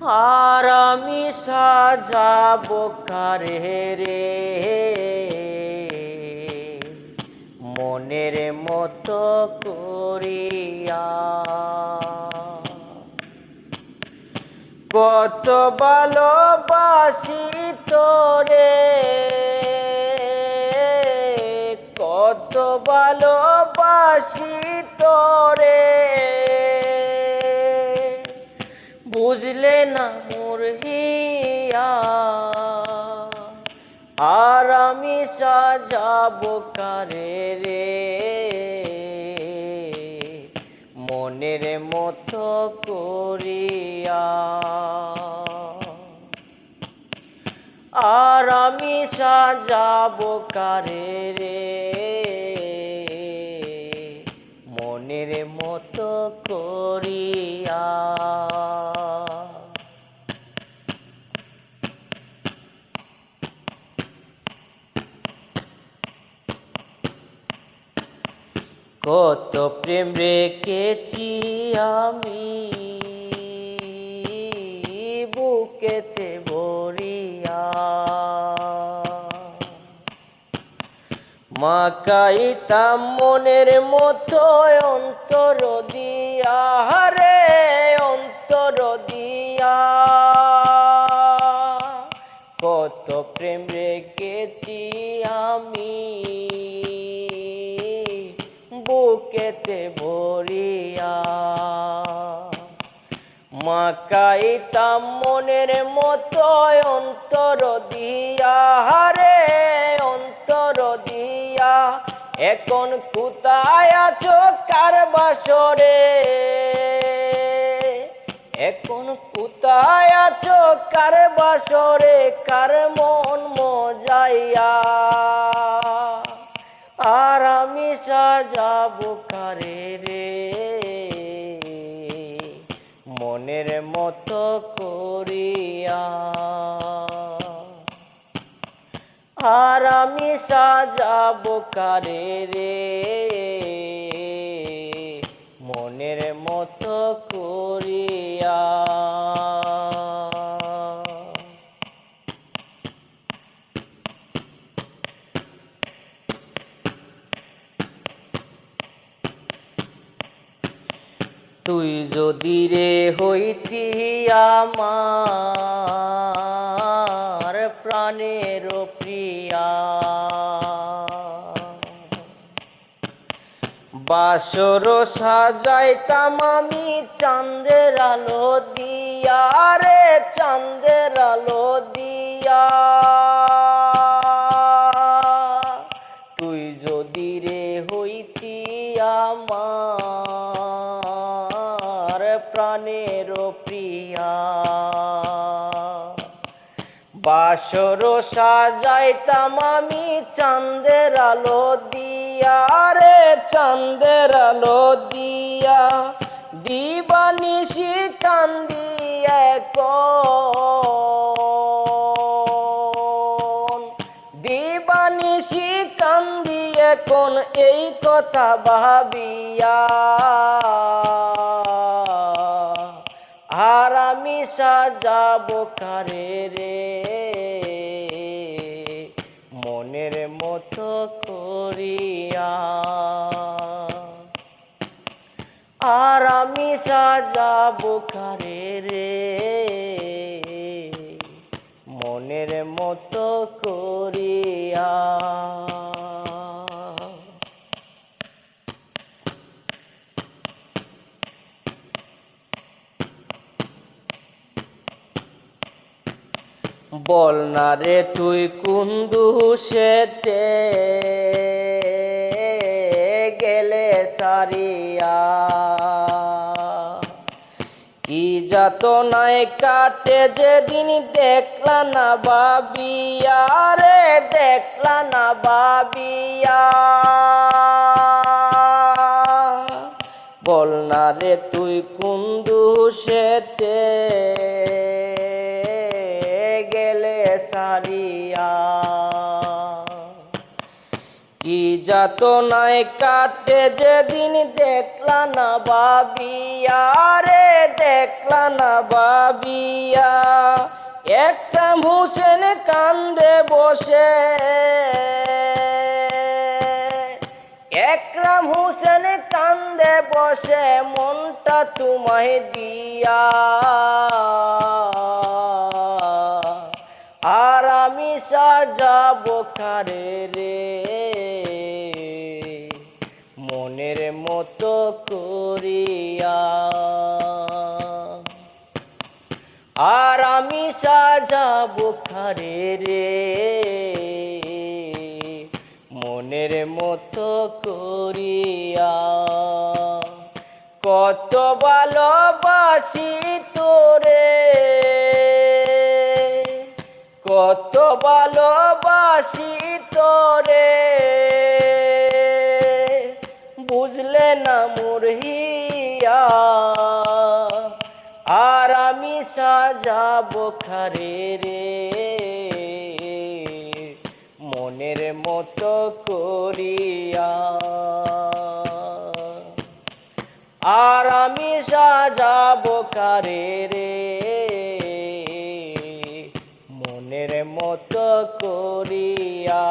আর আমি সাজাব কারে রে। মনের মতো করিয়া কত ভালোবাসি তোরে। কত ভালোবাসি তোরে। বুঝলে না মোর হিয়া আর আমি সাজাব কারে রে? মনের মতো করিয়া। আর আমি সাজাব কারে রে? মনের মতো করিয়া। কত প্রেম রেখেছি আমি বুকেতে মাকাইতাম মনের মতো অন্তর দিয়া রে অন্তর দিয়া। কত প্রেম রেখেছি আমি, বুকেতে ভরিয়া। মাকাইতাম মনের মতো অন্তর দিয়া এখন কোথায় আছো? কার বাসরে? এখন কোথায় আছো? কার বাসরে? কার মন মজাইয়া? আর আমি সাজাবো কারে রে? মনের মতো করিয়া আর আমি সাজাবো কারে রে? মনের মতো করিয়া। তুই যদি রে হইতি আমার প্রাণের প্রিয়া। বাসর সাজাইতাম আমি চাঁদের আলো দিয়া রে, চাঁদের আলো দিয়া। তুই যদি রে হইতি আমার প্রাণের প্রিয়া। বাসর সাজাইতাম আমি চাঁদের আলো দিয়া রে চাঁদের আলো দিয়া। দিবানিশি কান্দি এখন। দিবানিশি কান্দি এখন এই কথা ভাবিয়া। আর আমি সাজাবো কারে রে? আমি সাজাবো কারে রে? মনের মতো করিয়া। বল না রে তুই কুন্দু সেতে গেলে সারিয়া। যাত কাটে যেদিন দেখলা না বাবিয়া রে দেখলা না বাবিয়া বল না রে তুই কুন্দু সেতে গেলে সারিয়া? কি যাত নাই কাটে যেদিন দেখলা না বাবিয়া রে দেখলা না বাবিয়া। একটা হুসেন কান্দে বসে। একরাম হুসেন কান্দে বসে, মনটা তোমায় দিয়া। আর আমি সাজাবো কারে রে। মনের মতো করিয়া সাজাবো খারে রে। মনের মতো করিয়া কত ভালোবাসি তোরে। কত ভালোবাসি তোরে। বুঝলে না মুরহিয়া। আমি সাজাবো খারে রে। মনের মতো করিয়া। আর আমি সাজাবো কারে রে। মনের মতো করিয়া।